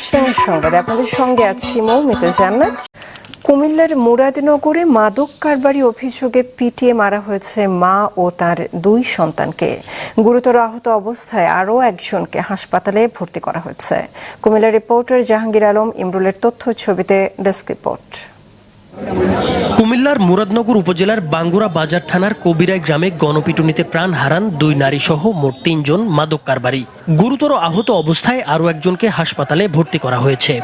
মাছরাঙার সংবাদে আপনাদের সঙ্গে আছি মৌমিতা জান্নাত। কুমিল্লার মুরাদনগরে মাদক কারবারি অভিযোগে পিটিয়ে মারা হয়েছে মা ও তার দুই সন্তানকে। গুরুতর আহত অবস্থায় আরও একজনকে হাসপাতালে ভর্তি করা হয়েছে। কুমিল্লার রিপোর্টার জাহাঙ্গীর আলম ইমরুলের তথ্য ছবিতে ডেস্ক রিপোর্ট। কুমিল্লার মুরাদনগর উপজেলার বাঙ্গুরা বাজার থানার কবিরাই গ্রামে গণপিটুনিতে প্রাণ হারান দুই নারী সহ মোট তিনজন মাদক কারবারি। গুরুতর আহত অবস্থায় আরও একজনকে হাসপাতালে ভর্তি করা হয়েছে।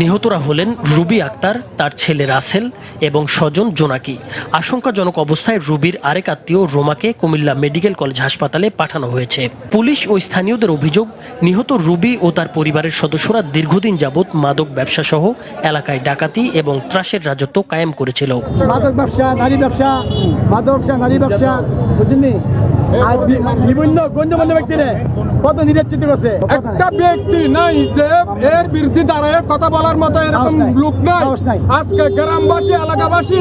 নিহতরা হলেন রুবি আক্তার, তার ছেলে রাসেল এবং স্বজন জোনাকি। আশঙ্কাজনক অবস্থায় রুবির আরেক আত্মীয় রোমাকে কুমিল্লা মেডিকেল কলেজ হাসপাতালে পাঠানো হয়েছে। পুলিশ ও স্থানীয়দের অভিযোগ, নিহত রুবি ও তার পরিবারের সদস্যরা দীর্ঘদিন যাবৎ মাদক ব্যবসা সহ এলাকায় ডাকাতি এবং ত্রাসের রাজত্ব কায়েম করেছিল। মাদক ব্যবসা নারী ব্যবসা মাদক ব্যবসা নারী ব্যবসা বুঝলি আর বিভিন্ন গণ্যমান্য ব্যক্তিরে কত নির্যাতিত করছে একটা ব্যক্তি নাই যে এর বিরুদ্ধে দাঁড়ায় কথা বলার মতো এরকম লোক নাই আজকে গ্রামবাসী এলাকাবাসী।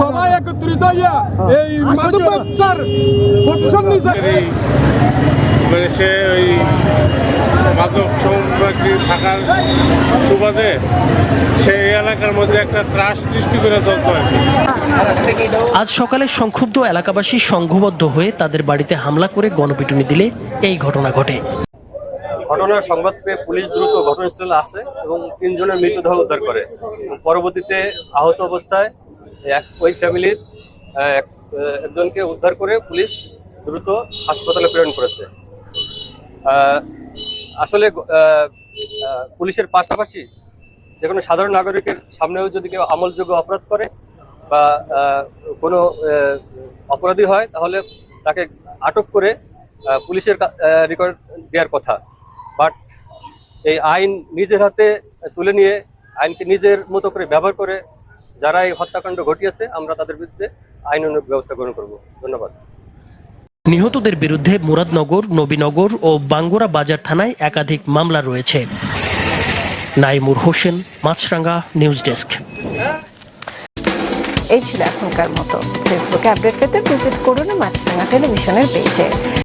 সবাই একত্রিত হইয়া এই মাদক ব্যবসার প্রতিশোধ মানে মাদক সম্পর্কে থাকার সুবাদে সেই এলাকার মধ্যে একটা ত্রাস সৃষ্টি করে চলতো কি আজ সকালে সংক্ষুব্ধ এলাকাবাসী সংঘবদ্ধ হয়ে তাদের বাড়িতে হামলা করে গণপিটুনি দিলে এই ঘটনা ঘটে। ঘটনার সংবাদ পেয়ে পুলিশ দ্রুত ঘটনাস্থলে আসে এবং তিনজনের মৃতদেহ উদ্ধার করে। পরবর্তীতে আহত অবস্থায় এক ওই ফ্যামিলির এক- একজনকে উদ্ধার করে পুলিশ দ্রুত হাসপাতালে প্রেরণ করেছে। আহ, আসলে পুলিশের পাশাপাশি যে কোনো সাধারণ নাগরিকের সামনেও যদি কেউ আমলযোগ্য অপরাধ করে বা কোনো অপরাধী হয়, তাহলে তাকে আটক করে পুলিশের রেকর্ড দেওয়ার কথা। বাট এই আইন নিজের হাতে তুলে নিয়ে, আইনকে নিজের মতো করে ব্যবহার করে যারা এই হত্যাকাণ্ড ঘটিয়েছে, আমরা তাদের বিরুদ্ধে আইন ব্যবস্থা গ্রহণ করব। ধন্যবাদ। নিহতদের বিরুদ্ধে মুরাদনগর, নবীনগর ও বাঙ্গুরা বাজার থানায় একাধিক মামলা রয়েছে। Naimur Hossain, Maasranga, news desk. এই ছিল এখনকার মতো। ফেসবুকে আপডেট পেতে ভিজিট করুন মাছরাঙ্গা টেলিভিশনের পেজে।